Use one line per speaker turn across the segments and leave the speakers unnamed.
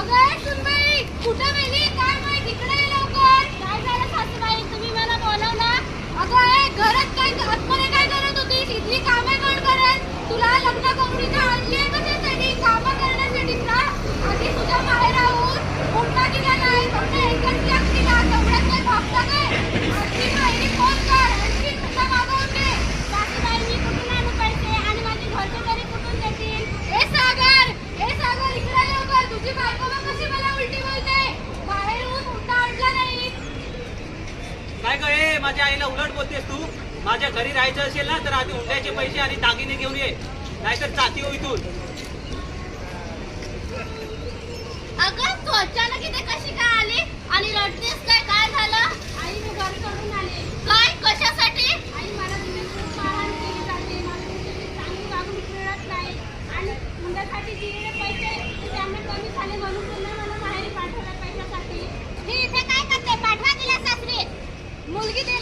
अगं सुनबाई कुठं गेली? काय माहिती? इकडे ये लवकर काय झालं सासूबाई तुम्ही मला बोलवलं अगं ए घरात काय आतमध्ये काय करत होतीस इथली कामे कोण करेल तुला लग्न करून इथे आणली कशासाठी कामं करण्यासाठी का आधी तुझ्या माहेर राहून पुन्हा दिला नाही फक्त एकच लाख दिला तेवढ्यात काय भागता काय आणखी माहेरी फोन कर आणखी तुझा मागवून दे सासूबाई मी कुठून आणू पैसे आणि माझे घरचे तरी कुठून देतील ए सागर ए सागर इकडे लवकर तुझी बायको बघ कशी मला उलटी बोलते बाहेरून उलटा आणला नाही
काय ग ए माझ्या आईला उलट बोलतेस तू? माझ्या घरी राहायचं असेल ना तर आधी हुंड्याचे पैसे आणि दागिने घेऊन ये. नाहीतर चाती हो इथून.
अगं तू अचानक इथे कशी काय आली? आणि रडतेस काय? काय झालं? आई मी घर सोडून आले. काय? कशासाठी? आई मला तुम्ही खूप मारहाण केली जाते. मला तुमच्याशी चांगली वागणूक मिळत नाही. आणि मुलासाठी दिलेले पैसे ते कमी झाले म्हणून पुन्हा मला माहेरी पाठवलं पैशासाठी ही इथे काय करते पाठवा तिला सासरी मुलगी दिल्या घरी मेली असे म्हणतात सासर हे तुझ्या बाहेर आहे आज तू इथे राहिली तर समाज काय म्हणेल समाज काय म्हणेल काय म्हणते गावातील चार लोक काय म्हणतील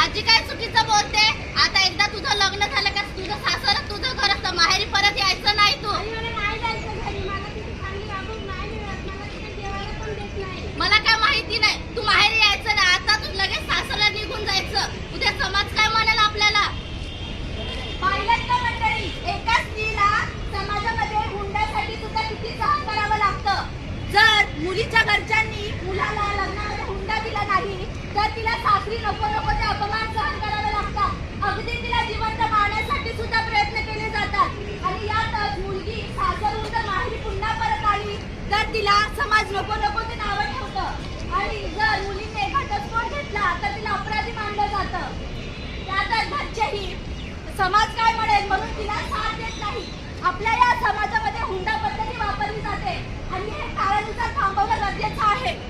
आजी काय चुकीचं बोलते? आता एकदा तुझं लग्न झालं का तुझं सासर तुझं घर असतं माहेरी परत यायचं नाही तू मला काय माहिती नाही तू माहेरी यायचं ना आता तू लगेच सासरला निघून जायचं उद्या समाज काय म्हणाल आपल्याला पाहिलं का मंडळी एका स्त्रीला समाजामध्ये हुंड्यासाठी सुद्धा किती सहन करावं लागतं जर मुलीच्या घरच्यांनी मुलाला लग्नामध्ये हुंडा दिला नाही तर तिला सासरी नको नको ते अपमान सहन करावे लागतात. अगदी तिला जिवंत मारण्यासाठी सुद्धा प्रयत्न केले जातात. आणि यातच मुलगी सासरहून तर माहेरी पुन्हा परत आली तर तिला समाज नको नको ते नावं ठेवतं. आणि जर मुलीने घटस्फोट घेतला तर तिला अपराधी मानलं जातं. त्यातच घरचेही समाज काय म्हणेल? म्हणून तिला साथ देत नाही. आपल्या या समाजामध्ये हुंडा पद्धती वापर जाते आणि हे काळानुसार थांबवणं गरजेचं आहे